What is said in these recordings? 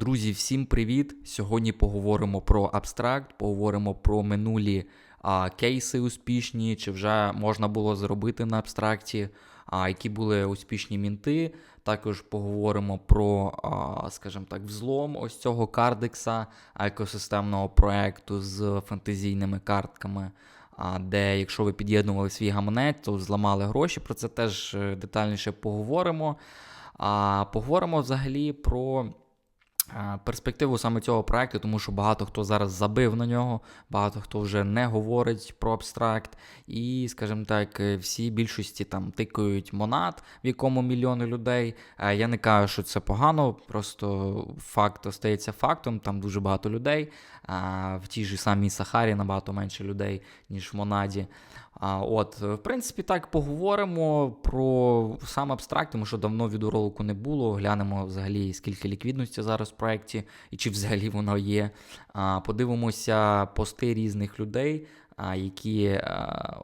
Друзі, всім привіт! Сьогодні поговоримо про абстракт, поговоримо про минулі а, кейси успішні, чи вже можна було зробити на абстракті, а, які були успішні мінти. Також поговоримо про, а, скажімо так, взлом ось цього кардекса, екосистемного проекту з фантазійними картками. Де, якщо ви під'єднували свій гаманець, то зламали гроші. Про це теж е, детальніше поговоримо. А поговоримо взагалі про перспективу саме цього проекту, тому що багато хто зараз забив на нього, багато хто вже не говорить про абстракт. І, скажімо так, е, всі більшості там тикають монат, в якому мільйони людей. Я не кажу, що це погано, просто факт остається фактом. Там дуже багато людей. В тій ж самій Сахарі набагато менше людей, ніж в Монаді. От, В принципі, так поговоримо про сам абстракт, тому що давно відеоролику не було. Глянемо взагалі, скільки ліквідності зараз в проєкті і чи взагалі воно є. Подивимося пости різних людей, які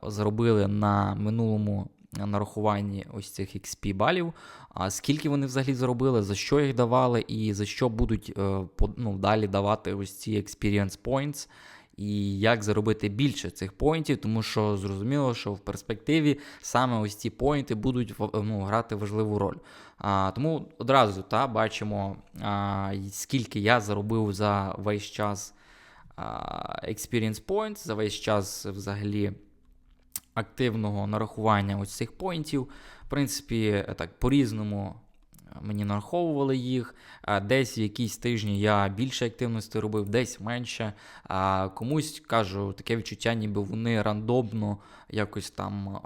зробили на минулому нарахуванні ось цих XP балів. А скільки вони взагалі зробили, за що їх давали, і за що будуть е, ну, далі давати ось ці experience points і як заробити більше цих поінтів, тому що зрозуміло, що в перспективі саме ось ці поінти будуть ну, грати важливу роль. А, Тому одразу та, бачимо, а, скільки я заробив за весь час а, experience points, за весь час взагалі активного нарахування ось цих поінтів. В принципі, так, по-різному мені нараховували їх. Десь в якісь тижні я більше активності робив, десь менше. А Комусь кажу, таке відчуття, ніби вони рандомно якось там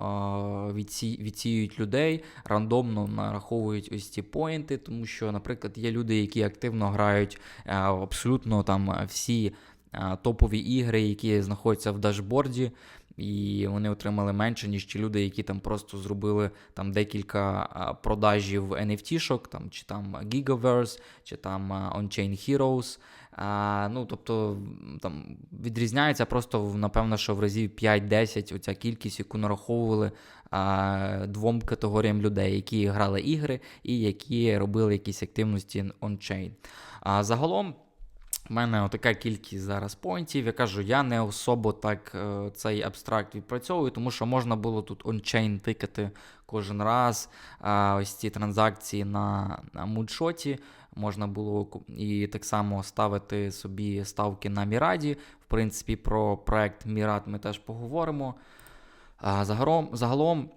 відсіюють людей, рандомно нараховують ось ці поінти, тому що, наприклад, є люди, які активно грають абсолютно там всі топові ігри, які знаходяться в дашборді і вони отримали менше, ніж ті люди, які там просто зробили там декілька продажів NFT-шок, там, чи там Gigaverse, чи там On-Chain Heroes. А, ну, Тобто там відрізняється просто, напевно, що в разів 5-10 оця кількість, яку нараховували а, двом категоріям людей, які грали ігри і які робили якісь активності on-chain. А загалом. У мене така кількість зараз поінтів. Я кажу, я не особо так е, цей абстракт відпрацьовую, тому що можна було тут ончейн тикати кожен раз. Ось ці транзакції на на мудшоті. Можна було і так само ставити собі ставки на Міраді. В принципі, про проект Мірад ми теж поговоримо. Загалом загалом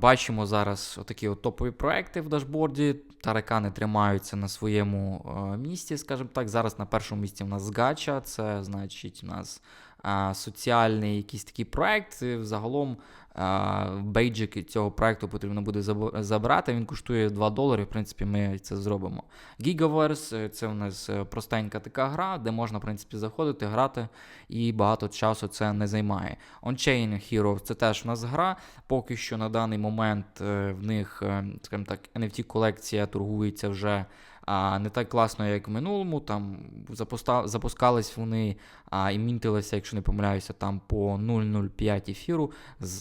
бачимо зараз такі топові проекти в дашборді. Таракани тримаються на своєму місці, скажімо так. Зараз на першому місці в нас гача, це значить у нас соціальний якийсь такий проект. Загалом бейджик цього проекту потрібно буде забрати. Він коштує 2 долари. В принципі, ми це зробимо. Gigaverse це у нас е, простенька така гра, де можна в принципі, заходити, грати, і багато часу це не займає. On-Chain Hero це теж у нас гра. Поки що на даний момент е, в них, е, скажімо так, NFT-колекція торгується вже а, не так класно, як в минулому. Там запуска... запускались вони а, і мінтилися, якщо не помиляюся, там по 0,05 ефіру.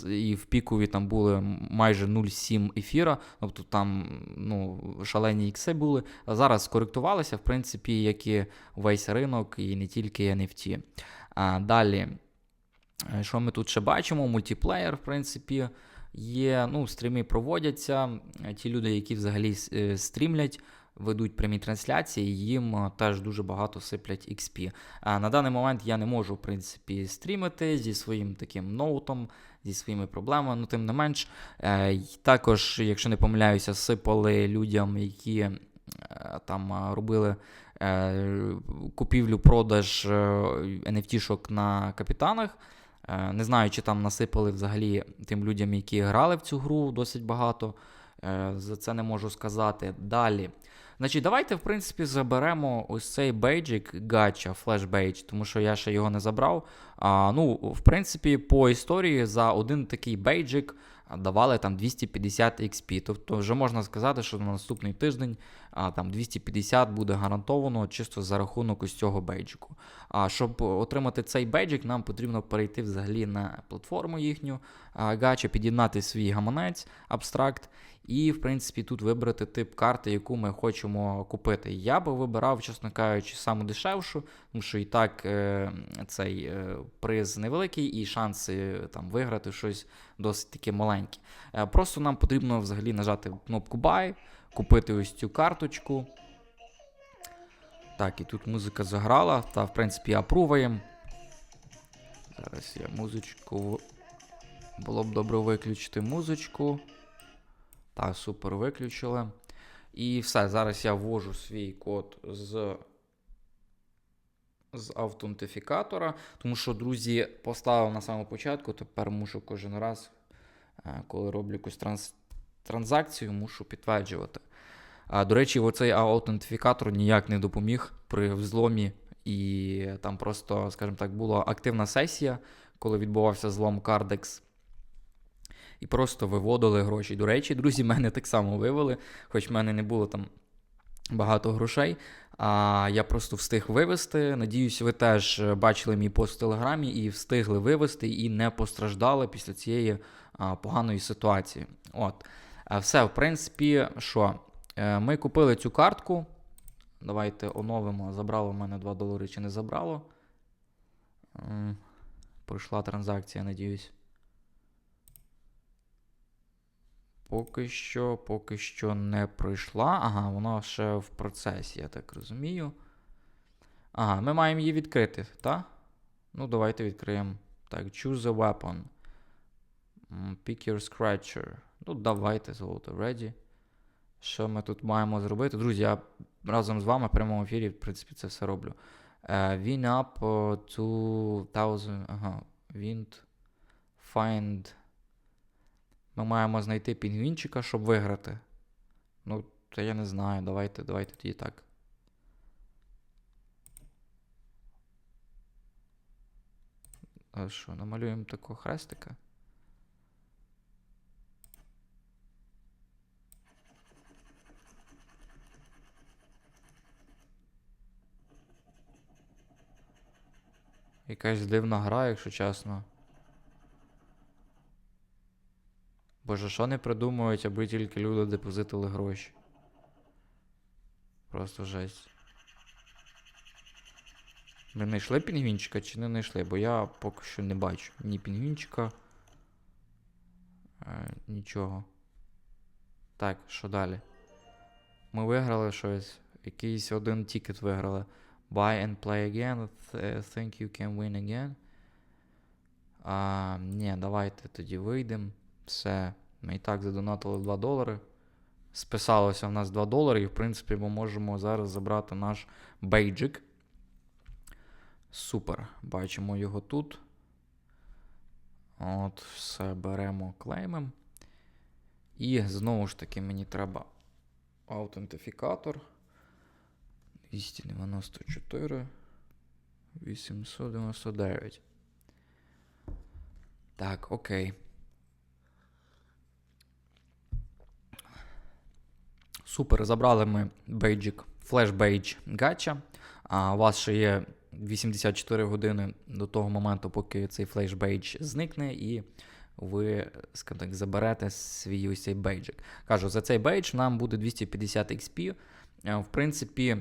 І в пікові там були майже 0,7 ефіра. Тобто там ну, шалені ікси були. А зараз скоректувалися, в принципі, як і весь ринок, і не тільки NFT. А, Далі, е, що ми тут ще бачимо? Мультиплеєр, в принципі. Є, ну, стріми проводяться. Ті люди, які взагалі е, стрімлять, ведуть прямі трансляції, їм е, теж дуже багато сиплять XP. А на даний момент я не можу, в принципі, стрімити зі своїм таким ноутом, зі своїми проблемами, ну тим не менш. Е, також, якщо не помиляюся, сипали людям, які е, там робили. Купівлю-продаж NFT-шок на капітанах. Не знаю, чи там насипали взагалі тим людям, які грали в цю гру досить багато. За це не можу сказати. Далі. Значить, давайте, в принципі, заберемо ось цей бейджик гача, флеш-бейдж, тому що я ще його не забрав. А, Ну, в принципі, по історії за один такий бейджик давали там 250 XP. Тобто, вже можна сказати, що на наступний тиждень а, там 250 буде гарантовано чисто за рахунок ось цього бейджику. А щоб отримати цей бейджик, нам потрібно перейти взагалі на платформу їхню гача, під'єднати свій гаманець, абстракт, і, в принципі, тут вибрати тип карти, яку ми хочемо купити. Я би вибирав, чесно кажучи, саму дешевшу, тому що і так е, цей е, приз невеликий, і шанси там виграти щось досить таки маленькі. Е, просто нам потрібно взагалі нажати кнопку Buy, купити ось цю карточку. Так, і тут музика заграла, та, в принципі, апруваємо. Зараз я музичку. Було б добре виключити музичку. Так, супер, виключили. І все, зараз я ввожу свій код з з автентифікатора. Тому що, друзі, поставив на самому початку, тепер мушу кожен раз, е, коли роблю якусь транс транзакцію, мушу підтверджувати. А, До речі, оцей аутентифікатор ніяк не допоміг при взломі. І там просто, скажімо так, була активна сесія, коли відбувався злом Cardex і просто виводили гроші. До речі, друзі, мене так само вивели, хоч в мене не було там багато грошей. А я просто встиг вивести. Надіюсь, ви теж бачили мій пост в телеграмі і встигли вивести і не постраждали після цієї поганої ситуації. От. А все, в принципі, що? Е, ми купили цю картку. Давайте оновимо. Забрало в мене 2 долари чи не забрало. Пройшла транзакція, надіюсь. Поки що, поки що не пройшла. Ага, вона ще в процесі, я так розумію. Ага, ми маємо її відкрити, так? Ну, давайте відкриємо. Так, choose a weapon. Pick your scratcher. Ну, давайте золото ready. Що ми тут маємо зробити? Друзі, я разом з вами в прямому ефірі, в принципі, це все роблю. Uh, win up 2000. Ага. Wind. Find. Ми маємо знайти пінгвінчика, щоб виграти. Ну, то я не знаю. Давайте, давайте тоді так. А що, намалюємо такого хрестика? Якась дивна гра, якщо чесно. Боже, що не придумують, аби тільки люди депозитили гроші? Просто жесть. Ми знайшли пінгвінчика чи не знайшли? Бо я поки що не бачу ні пінгвінчика. Е, нічого. Так, що далі? Ми виграли щось. Якийсь один тікет виграли. Buy and play again. Think you can win again. А, Ні, давайте тоді вийдемо. Все. Ми і так задонатили 2 долари. Списалося в нас 2 долари, і, в принципі, ми можемо зараз забрати наш бейджик. Супер. Бачимо його тут. От, все беремо, клеймем. І знову ж таки, мені треба аутентифікатор. 294. 899. Так, окей. Супер, забрали ми бейджик, флеш-бейдж гача. А у вас ще є 84 години до того моменту, поки цей флеш-бейдж зникне, і ви скажімо так, заберете свій ось цей бейджик. Кажу, за цей бейдж нам буде 250 XP. В принципі,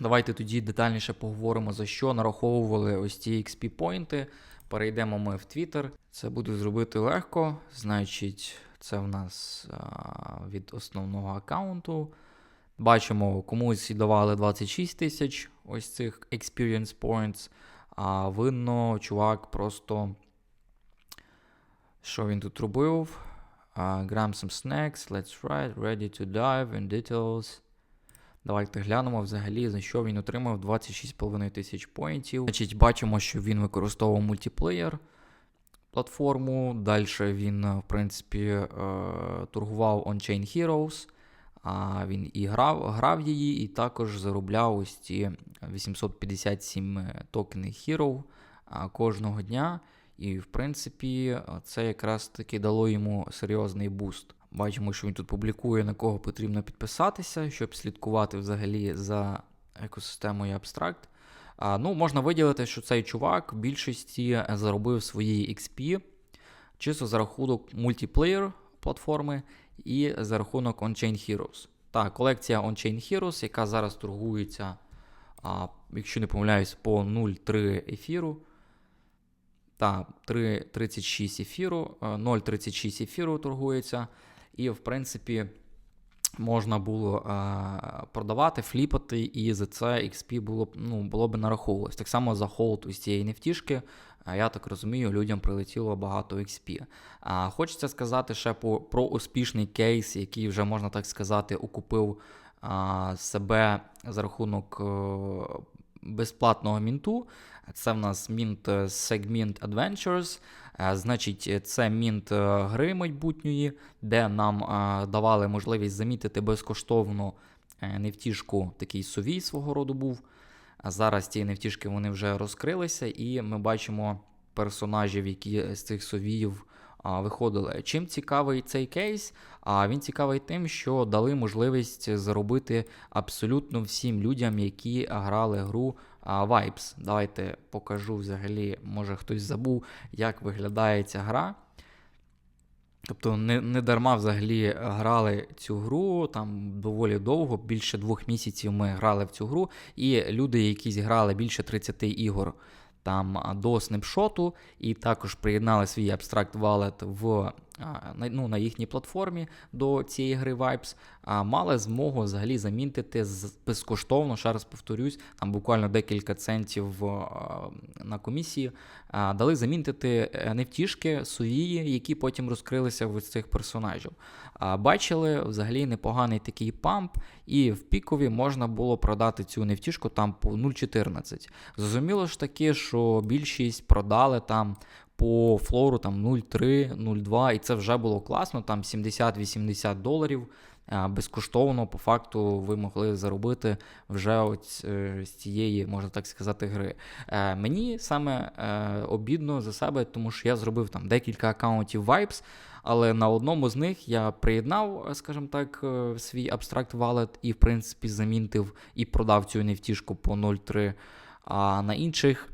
давайте тоді детальніше поговоримо, за що нараховували ось ці XP-поінти. Перейдемо ми в Twitter. Це буде зробити легко. Значить. Це в нас від основного аккаунту. Бачимо, комусь давали 26 тисяч ось цих experience points. А видно, чувак просто. Що він тут робив? Uh, grab some snacks, let's ride, ready to dive in details. Давайте глянемо взагалі, за що він отримав 26,5 тисяч поінтів. Значить, бачимо, що він використовував мультиплеєр платформу. Далі він, в принципі, е, торгував On-Chain Heroes. А він і грав грав її, і також заробляв ось ці 857 токени Hero кожного дня. І, в принципі, це якраз таки дало йому серйозний буст. Бачимо, що він тут публікує, на кого потрібно підписатися, щоб слідкувати взагалі за екосистемою Abstract. Ну, Можна виділити, що цей чувак в більшості заробив свої XP чисто за рахунок мультиплеєр платформи і за рахунок On-Chain Heroes. Так, колекція On-Chain Heroes, яка зараз торгується, а, якщо не помиляюсь, по 0,3 ефіру. Та 3,36 ефіру, 0,36 ефіру торгується. І, в принципі, можна було а, продавати, фліпати, і за це XP було б ну, було б нараховувалось. Так само за холд ось цієї нефтішки, я так розумію, людям прилетіло багато XP. А, Хочеться сказати ще по, про успішний кейс, який вже, можна так сказати, окупив а, себе за рахунок е, безплатного мінту. Це в нас мінт е, Segment Adventures. Е, значить, це мінт е, гри майбутньої, де нам давали можливість замітити безкоштовно невтішку, такий совій свого роду був. Зараз ці невтішки вони вже розкрилися, і ми бачимо персонажів, які з цих совіїв виходили. Чим цікавий цей кейс? А він цікавий тим, що дали можливість заробити абсолютно всім людям, які грали гру Vibes. Давайте покажу взагалі, може хтось забув, як виглядає ця гра. Тобто не не дарма взагалі грали цю гру там доволі довго, більше двох місяців ми грали в цю гру, і люди, які грали більше 30 ігор там до снапшоту, і також приєднали свій Abstract Wallet в ну, на їхній платформі до цієї гри Vibes, мали змогу взагалі замінити безкоштовно, ще раз повторюсь, там буквально декілька центів на комісії, дали замінити е, невтішки, сувії, які потім розкрилися в цих персонажів. Бачили взагалі непоганий такий памп, і в пікові можна було продати цю невтішку там по 0,14. Зрозуміло ж таки, що більшість продали там по флору там 0,3, 0,2, і це вже було класно, там 70-80 доларів. Безкоштовно, по факту, ви могли заробити вже ось е, з цієї, можна так сказати, гри. Е, мені саме е, обідно за себе, тому що я зробив там декілька аккаунтів Vibes, але на одному з них я приєднав, скажімо так, свій Abstract Wallet і, в принципі, замінтив і продав цю нефтішку по 0,3. А на інших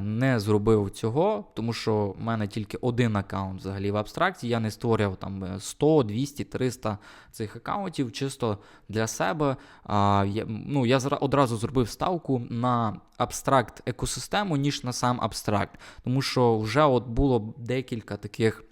не зробив цього, тому що в мене тільки один аккаунт взагалі в абстракції. Я не створював там 100, 200, 300 цих аккаунтів чисто для себе. Я ну, я одразу зробив ставку на абстракт екосистему, ніж на сам абстракт. Тому що вже от було декілька таких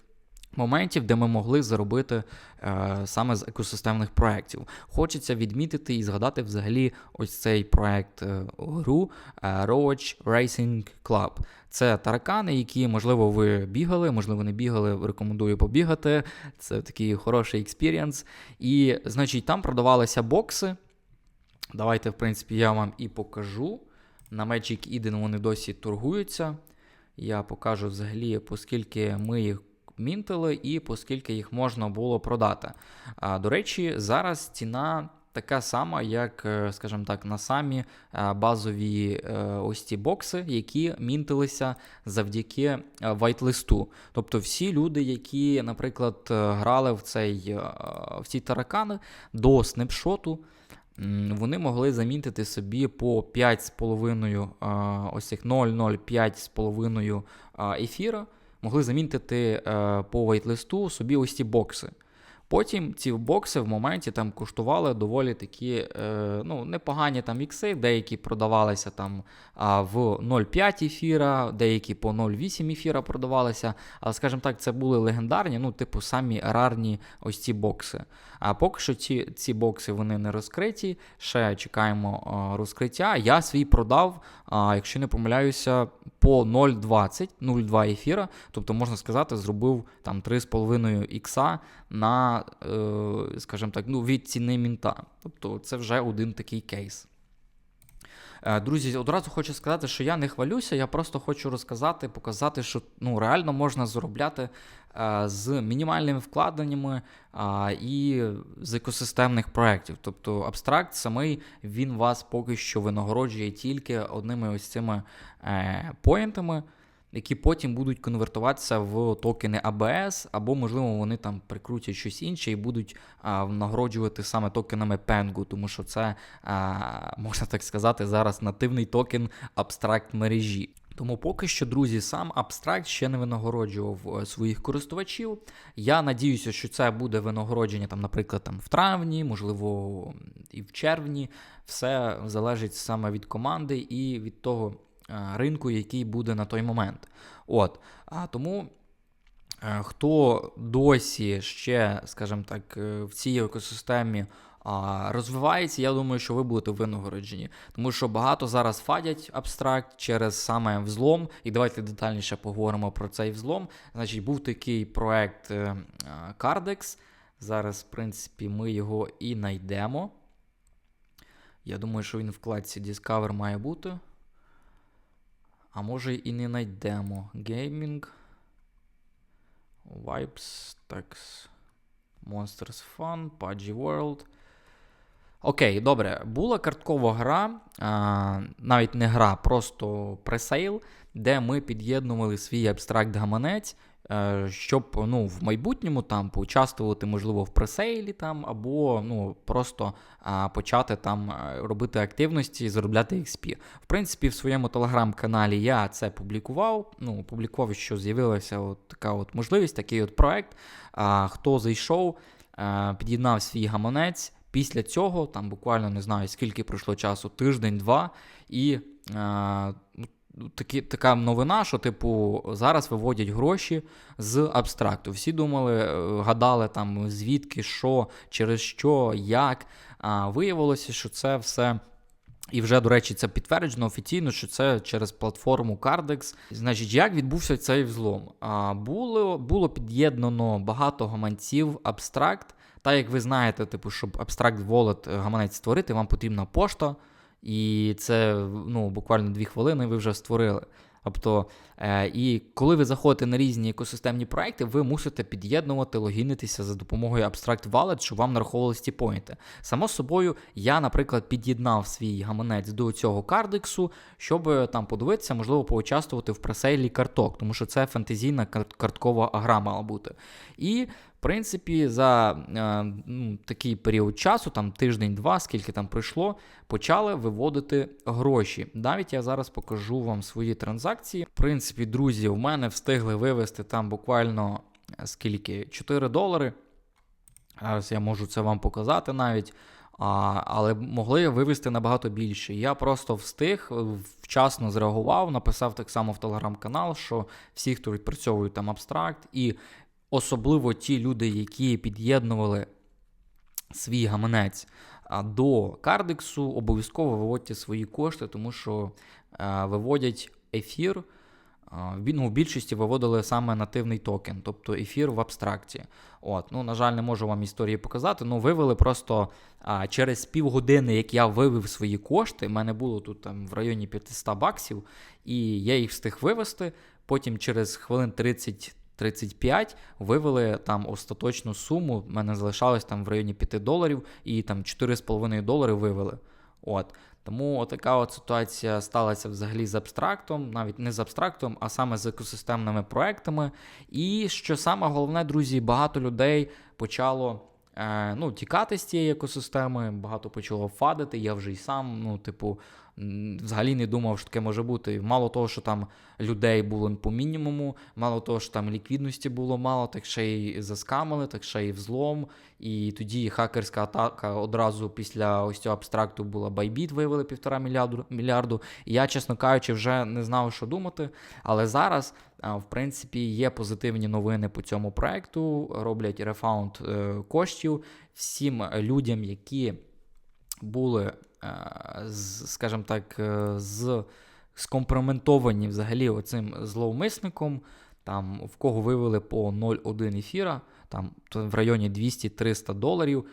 моментів, де ми могли заробити е, саме з екосистемних проєктів. Хочеться відмітити і згадати взагалі ось цей проєкт е, гру е, Roach Racing Club. Це таракани, які, можливо, ви бігали, можливо, не бігали. Рекомендую побігати. Це такий хороший експірієнс. І, значить, там продавалися бокси. Давайте, в принципі, я вам і покажу. На Magic Eden вони досі торгуються. Я покажу взагалі, оскільки ми їх мінтили і оскільки їх можна було продати. А, До речі, зараз ціна. Така сама, як, е, скажімо так, на самі е, базові е, ось ці бокси, які мінтилися завдяки вайтлисту. Тобто всі люди, які, наприклад, грали в цей, в ці таракани до снапшоту, вони могли замінтити собі по 5,5 ось цих 0,05,5 ефіра могли замінити е, по вейтлисту собі ось ці бокси. Потім ці бокси в моменті там коштували доволі такі е, ну, непогані там ікси, деякі продавалися там в 0,5 ефіра, деякі по 0,8 ефіра продавалися. Але, скажімо так, це були легендарні, ну, типу, самі рарні ось ці бокси. А поки що ці ці бокси вони не розкриті. Ще чекаємо а, розкриття. Я свій продав, якщо не помиляюся, по 0,20, 0,2 ефіра. Тобто, можна сказати, зробив там 3,5 ікса на, е, скажімо так, ну, від ціни мінта. Тобто, це вже один такий кейс. Е, друзі, одразу хочу сказати, що я не хвалюся, я просто хочу розказати, показати, що ну, реально можна заробляти е, з мінімальними вкладеннями і з екосистемних проєктів. Тобто абстракт самий він вас поки що винагороджує тільки одними ось цими поінтами. Які потім будуть конвертуватися в токени ABS, або, можливо, вони там прикрутять щось інше і будуть а, нагороджувати саме токенами Pengu, тому що це, а, можна так сказати, зараз нативний токен абстракт мережі. Тому поки що, друзі, сам абстракт ще не винагороджував е, своїх користувачів. Я надіюся, що це буде винагородження, там, наприклад, там в травні, можливо, і в червні. Все залежить саме від команди і від того ринку, який буде на той момент. От, а тому. Е, хто досі ще, скажімо так, в цій екосистемі розвивається, я думаю, що ви будете винагороджені. Тому що багато зараз фадять абстракт через саме взлом. І давайте детальніше поговоримо про цей взлом. Значить, був такий проект е, Cardex. Зараз, в принципі, ми його і знайдемо. Я думаю, що він в вкладці Discover має бути. А може і не знайдемо. Gaming. Vibes, Tax, Monsters Fun, Pudgy World. Окей, добре, була карткова гра, а, навіть не гра, просто пресейл, де ми під'єднували свій абстракт гаманець, щоб ну, в майбутньому там поучаствувати, можливо, в пресейлі там, або ну, просто а, почати там робити активності і заробляти XP. В принципі, в своєму телеграм-каналі я це публікував. Ну, публікував, що з'явилася от така от можливість, такий от проект. А, Хто зайшов, а, під'єднав свій гаманець. Після цього, там буквально не знаю, скільки пройшло часу, тиждень-два, і е, такі, така новина, що, типу, зараз виводять гроші з абстракту. Всі думали, е, гадали, там, звідки, що, через що, як. А Виявилося, що це все. І вже, до речі, це підтверджено офіційно, що це через платформу Cardex. Значить, як відбувся цей взлом? А, Було було під'єднано багато гаманців абстракт. Та як ви знаєте, типу, щоб абстракт Wallet е, гаманець створити, вам потрібна пошта, і це ну, буквально дві хвилини ви вже створили. Тобто, е, і коли ви заходите на різні екосистемні проекти, ви мусите під'єднувати, логінитися за допомогою Abstract Wallet, щоб вам нараховувалися ті поінти. Само собою, я, наприклад, під'єднав свій гаманець до цього кардексу, щоб е, там подивитися, можливо, поучаствувати в пресейлі карток, тому що це фентезійна карткова гра мала бути. І принципі, за е, ну, такий період часу, там тиждень-два, скільки там пройшло, почали виводити гроші. Навіть я зараз покажу вам свої транзакції. В принципі, друзі, в мене встигли вивести там буквально е, скільки 4 долари. Зараз я можу це вам показати навіть. А, Але могли вивести набагато більше. Я просто встиг, е, вчасно зреагував, написав так само в телеграм-канал, що всі, хто відпрацьовують там абстракт, і особливо ті люди, які під'єднували свій гаманець до кардексу, обов'язково виводьте свої кошти, тому що виводять ефір. Ну, в більшості виводили саме нативний токен, тобто ефір в абстракті. От, ну, На жаль, не можу вам історії показати, ну вивели просто а, через півгодини, як я вивів свої кошти, в мене було тут там в районі 500 баксів, і я їх встиг вивести. Потім через хвилин 30 35 вивели там остаточну суму. в мене залишалось там в районі 5 доларів, і там 4,5 долари вивели. От. Тому така от ситуація сталася взагалі з абстрактом, навіть не з абстрактом, а саме з екосистемними проектами. І що саме головне, друзі, багато людей почало е, ну, тікати з цієї екосистеми, багато почало фадити. Я вже й сам, ну, типу, взагалі не думав, що таке може бути. Мало того, що там людей було по мінімуму, мало того, що там ліквідності було мало, так ще й заскамили, так ще й взлом. І тоді хакерська атака одразу після ось цього абстракту була байбіт, виявили півтора мільярду. мільярду. І я, чесно кажучи, вже не знав, що думати. Але зараз, в принципі, є позитивні новини по цьому проекту. Роблять рефаунд е, коштів всім людям, які були скажімо так, е, з скомпроментовані взагалі оцим зловмисником, там в кого вивели по 0,1 ефіра, там в районі 200-300 доларів.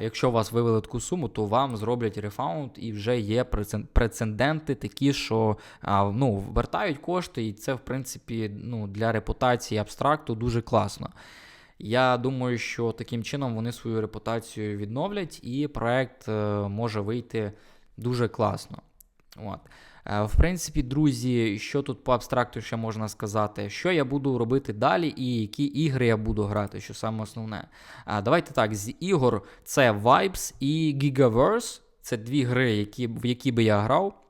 Якщо вас вивели таку суму, то вам зроблять рефаунд і вже є прецеденти такі, що ну, вертають кошти, і це, в принципі, ну, для репутації абстракту дуже класно. Я думаю, що таким чином вони свою репутацію відновлять, і проект е, може вийти дуже класно. От. Е, В принципі, друзі, що тут по абстракту ще можна сказати? Що я буду робити далі, і які ігри я буду грати, що саме основне. Е, Давайте так, з ігор це Vibes і Gigaverse. Це дві гри, які, в які би я грав.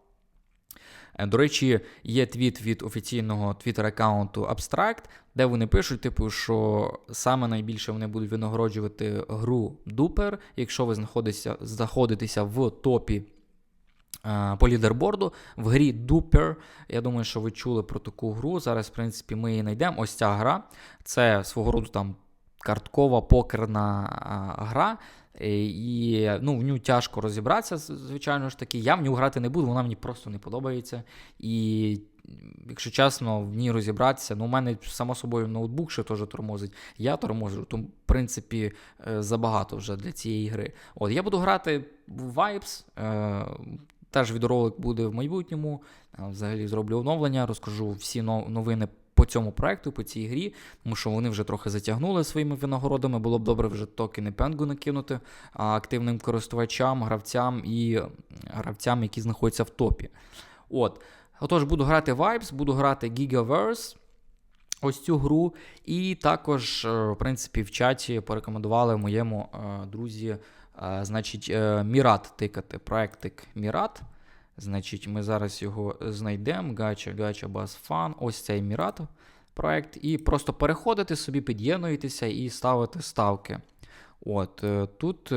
До речі, є твіт від офіційного твіттер-аккаунту Abstract, де вони пишуть, типу, що саме найбільше вони будуть винагороджувати гру Duper, якщо ви знаходитеся, знаходитеся в топі е, по лідерборду. В грі Duper. Я думаю, що ви чули про таку гру. Зараз, в принципі, ми її знайдемо. Ось ця гра. Це свого роду там карткова покерна а, гра. Е, І ну, в ню тяжко розібратися, звичайно ж таки. Я в ню грати не буду, вона мені просто не подобається. І, якщо чесно, в ній розібратися, ну, у мене само собою ноутбук ще теж тормозить. Я торможу, тому, в принципі, е, забагато вже для цієї гри. От, я буду грати в Vibes. Е, Теж відеоролик буде в майбутньому. Е, Взагалі зроблю оновлення, розкажу всі новини по цьому проекту, по цій грі, тому що вони вже трохи затягнули своїми винагородами. Було б добре вже токени Пенгу накинути активним користувачам, гравцям і гравцям, які знаходяться в топі. От. Отож, буду грати Vibes, буду грати Gigaverse. Ось цю гру. І також, е, в принципі, в чаті порекомендували моєму е, друзі, е, значить, Мірат тикати. Проектик Мірат. Значить, ми зараз його знайдемо. Гача, гача, бас, фан. Ось цей Мірат проект. І просто переходите собі, під'єднуєтеся і ставите ставки. От тут,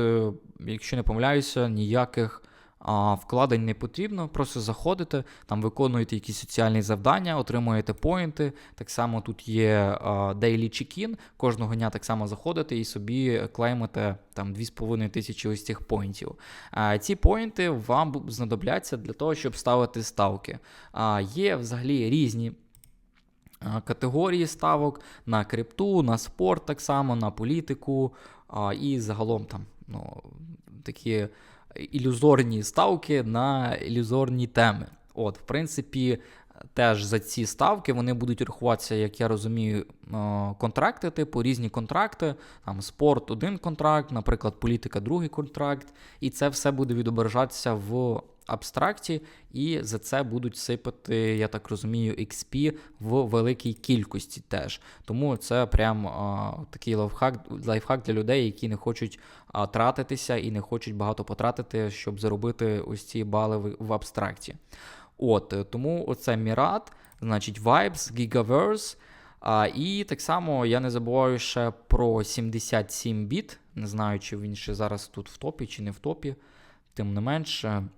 якщо не помиляюся, ніяких а, вкладень не потрібно. Просто заходите, там виконуєте якісь соціальні завдання, отримуєте поінти. Так само тут є Daily Check-in. Кожного дня так само заходите і собі клеймите там 2,5 тисячі ось цих поінтів. А, ці поінти вам знадобляться для того, щоб ставити ставки. А, є взагалі різні категорії ставок на крипту, на спорт, так само, на політику а, і загалом там ну, такі ілюзорні ставки на ілюзорні теми. От, в принципі, теж за ці ставки вони будуть рахуватися, як я розумію, е, контракти, типу різні контракти. Там спорт один контракт, наприклад, політика другий контракт, і це все буде відображатися в абстракті, і за це будуть сипати, я так розумію, XP в великій кількості теж. Тому це прям а, такий лайфхак, лайфхак для людей, які не хочуть а, тратитися і не хочуть багато потратити, щоб заробити ось ці бали в, в абстракті. От, е, тому оце Мірат, значить Vibes, Gigaverse. А, і так само я не забуваю ще про 77 біт. Не знаю, чи він ще зараз тут в топі, чи не в топі. Тим не менше,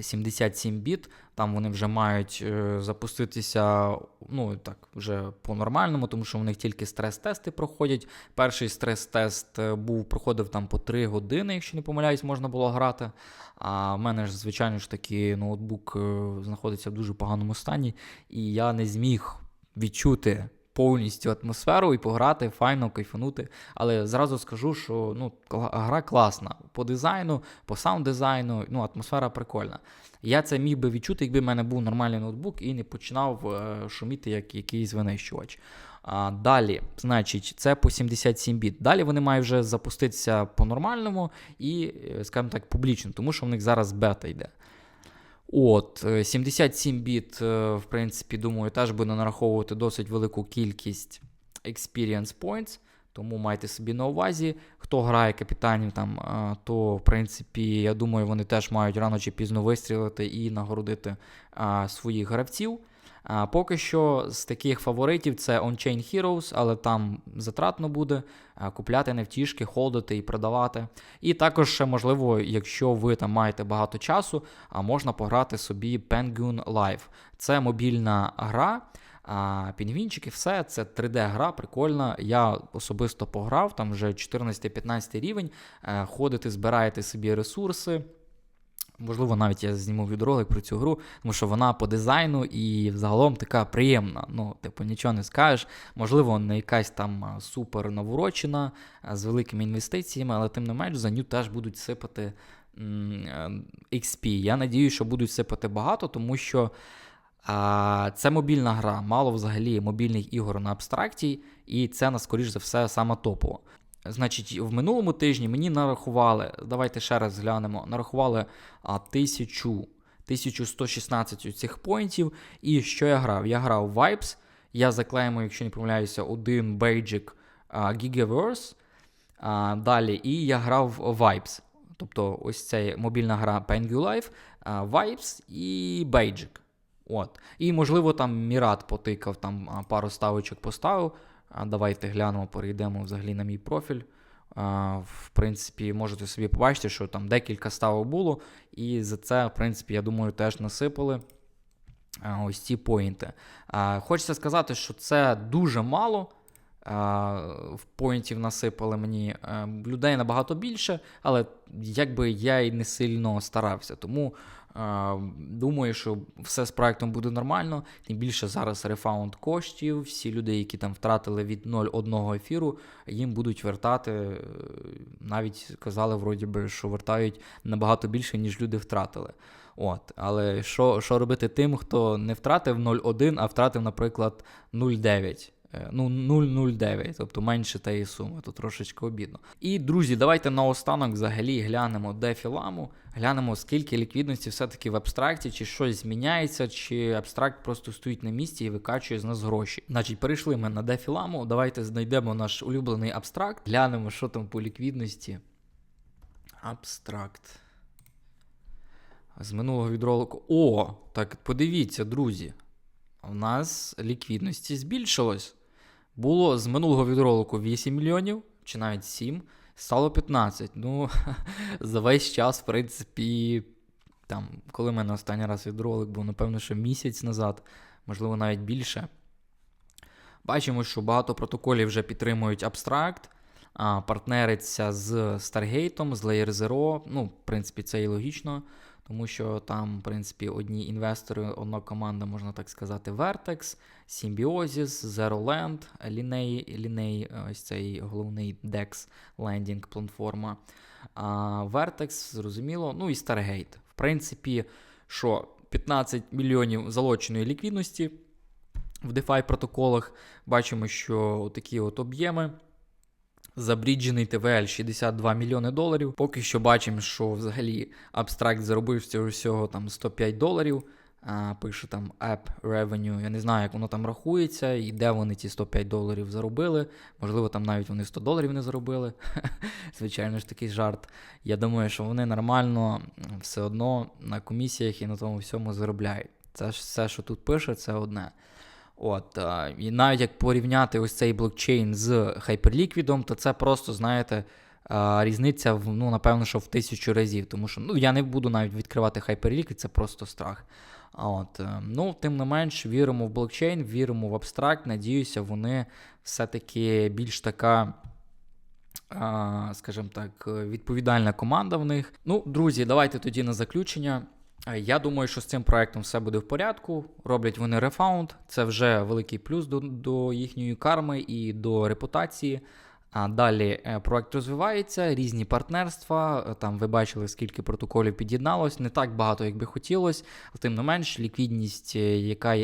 77 біт. Там вони вже мають е, запуститися, ну так, вже по-нормальному, тому що у них тільки стрес-тести проходять. Перший стрес-тест е, був, проходив там по 3 години, якщо не помиляюсь, можна було грати. А в мене ж, звичайно ж таки, ноутбук е, знаходиться в дуже поганому стані, і я не зміг відчути. Повністю атмосферу і пограти, файно, кайфанути. Але зразу скажу, що ну, гра класна. По дизайну, по саунд-дизайну, ну, атмосфера прикольна. Я це міг би відчути, якби в мене був нормальний ноутбук і не починав е, шуміти як якийсь винищувач. А, далі, значить, це по 77 біт. Далі вони мають вже запуститися по-нормальному і, е, скажімо так, публічно, тому що в них зараз бета йде. От, е, 77 біт, е, в принципі, думаю, теж буде нараховувати досить велику кількість experience points. Тому майте собі на увазі, хто грає капітанів там, е, то в принципі, я думаю, вони теж мають рано чи пізно вистрілити і нагородити своїх гравців. А, поки що з таких фаворитів це On-Chain Heroes, але там затратно буде купляти невтішки, холдити і продавати. І також, ще, можливо, якщо ви там маєте багато часу, можна пограти собі Penguin Live. Це мобільна гра. А пінгвінчики, все, це 3D-гра, прикольна. Я особисто пограв, там вже 14-15 рівень. Е, Ходите, збираєте собі ресурси. Можливо, навіть я зніму відеоролик про цю гру, тому що вона по дизайну і взагалом така приємна. Ну, типу, нічого не скажеш. Можливо, не якась там супер наворочена з великими інвестиціями, але тим не менш за ню теж будуть сипати е, XP. Я надію, що будуть сипати багато, тому що. А, це мобільна гра, мало взагалі мобільних ігор на абстракті, і це, скоріш за все, саме топово. Значить, в минулому тижні мені нарахували, давайте ще раз глянемо, нарахували а, тисячу, 1116 цих поінтів. І що я грав? Я грав Vibes, я заклеїмо, якщо не помиляюся, один бейджик Gigaverse. А, Далі, і я грав Vibes. Тобто ось ця мобільна гра Pengu Life, а, Vibes і Бейджик. От. І, можливо, там Мірат потикав, там пару ставочок поставив. Давайте глянемо, перейдемо взагалі на мій профіль. В принципі, можете собі побачити, що там декілька ставок було, і за це, в принципі, я думаю, теж насипали ось ці поінти. Хочеться сказати, що це дуже мало. В поінтів насипали мені людей набагато більше, але якби я і не сильно старався. Тому думаю, що все з проектом буде нормально. Тим більше зараз рефаунд коштів. Всі люди, які там втратили від 0,1 ефіру, їм будуть вертати. е, Навіть казали, вроді би, що вертають набагато більше, ніж люди втратили. От, але що, що робити тим, хто не втратив 0,1, а втратив, наприклад, 0,9. Е, Ну, 0,09, тобто менше тієї суми, то трошечки обідно. І, друзі, давайте наостанок взагалі глянемо дефіламу, глянемо, скільки ліквідності все-таки в абстракті, чи щось зміняється, чи абстракт просто стоїть на місці і викачує з нас гроші. Значить, перейшли ми на дефіламу, давайте знайдемо наш улюблений абстракт, глянемо, що там по ліквідності. Абстракт. З минулого відролику. О, так подивіться, друзі. У нас ліквідності збільшилось. Було з минулого відролику 8 мільйонів, чи навіть 7, стало 15. Ну, за весь час, в принципі, там, коли в мене останній раз відролик був, напевно, що місяць назад, можливо, навіть більше. Бачимо, що багато протоколів вже підтримують абстракт, партнериться з Stargate, з Layer Zero. Ну, в принципі, це і логічно, тому що там, в принципі, одні інвестори, одна команда, можна так сказати, Vertex, Symbiosis, Zero Land, Linei, Linei, ось цей головний DEX лендінг платформа. Vertex, зрозуміло, ну і Stargate. В принципі, що 15 мільйонів залоченої ліквідності в DeFi протоколах. Бачимо, що такі от об'єми. Забріджений ТВЛ 62 мільйони доларів. Поки що бачимо, що взагалі абстракт заробив з цього всього там 105 доларів. А, пише там App Revenue. Я не знаю, як воно там рахується, і де вони ці 105 доларів заробили. Можливо, там навіть вони 100 доларів не заробили. Звичайно ж такий жарт. Я думаю, що вони нормально все одно на комісіях і на тому всьому заробляють. Це ж все, що тут пише, це одне. От, І навіть як порівняти ось цей блокчейн з Hyperliquid, то це просто, знаєте, різниця, в, ну, напевно, що в тисячу разів. Тому що ну, я не буду навіть відкривати Hyperliquid, це просто страх. От, е, ну, Тим не менш, віримо в блокчейн, віримо в абстракт. Надіюся, вони все-таки більш така. Скажімо так, відповідальна команда в них. Ну, друзі, давайте тоді на заключення. Я думаю, що з цим проектом все буде в порядку. Роблять вони рефаунд. Це вже великий плюс до, до їхньої карми і до репутації. А далі е, проект розвивається, різні партнерства. е, Там ви бачили, скільки протоколів під'єдналось. Не так багато, як би хотілося, тим не менш, ліквідність, е, яка,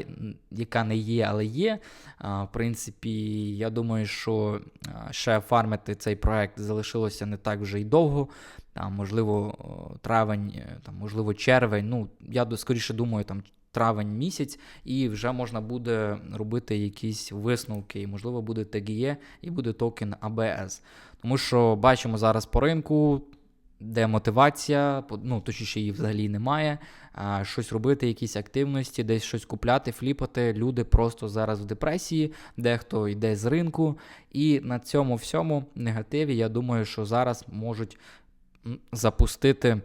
яка не є, але є. В принципі, я думаю, що ще фармити цей проект залишилося не так вже й довго. Там, можливо, травень, там, можливо, червень. Ну, я скоріше думаю, там травень місяць, і вже можна буде робити якісь висновки. І, можливо, буде TGE і буде токен ABS. Тому що бачимо зараз по ринку. Де мотивація, ну точніше її взагалі немає. А, щось робити, якісь активності, десь щось купляти, фліпати. Люди просто зараз в депресії, дехто йде з ринку. І на цьому всьому негативі, я думаю, що зараз можуть запустити е,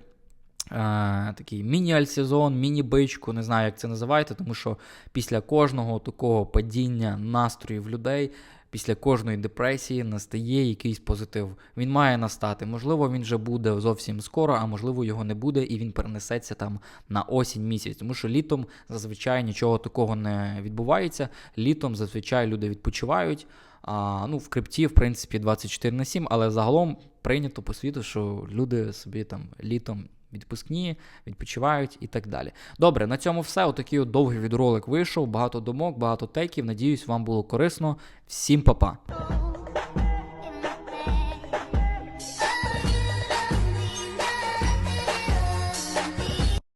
такий міні-альсезон, міні-бичку, не знаю, як це називаєте, тому що після кожного такого падіння настроїв людей, після кожної депресії настає якийсь позитив. Він має настати. Можливо, він вже буде зовсім скоро, а можливо, його не буде, і він перенесеться там на осінь місяць. Тому що літом зазвичай нічого такого не відбувається. Літом зазвичай люди відпочивають. А, ну, в крипті, в принципі, 24 на 7, але загалом прийнято по світу, що люди собі там літом відпускні, відпочивають і так далі. Добре, на цьому все. Отакий от довгий відролик вийшов. Багато думок, багато теків. Надіюсь, вам було корисно. Всім па-па!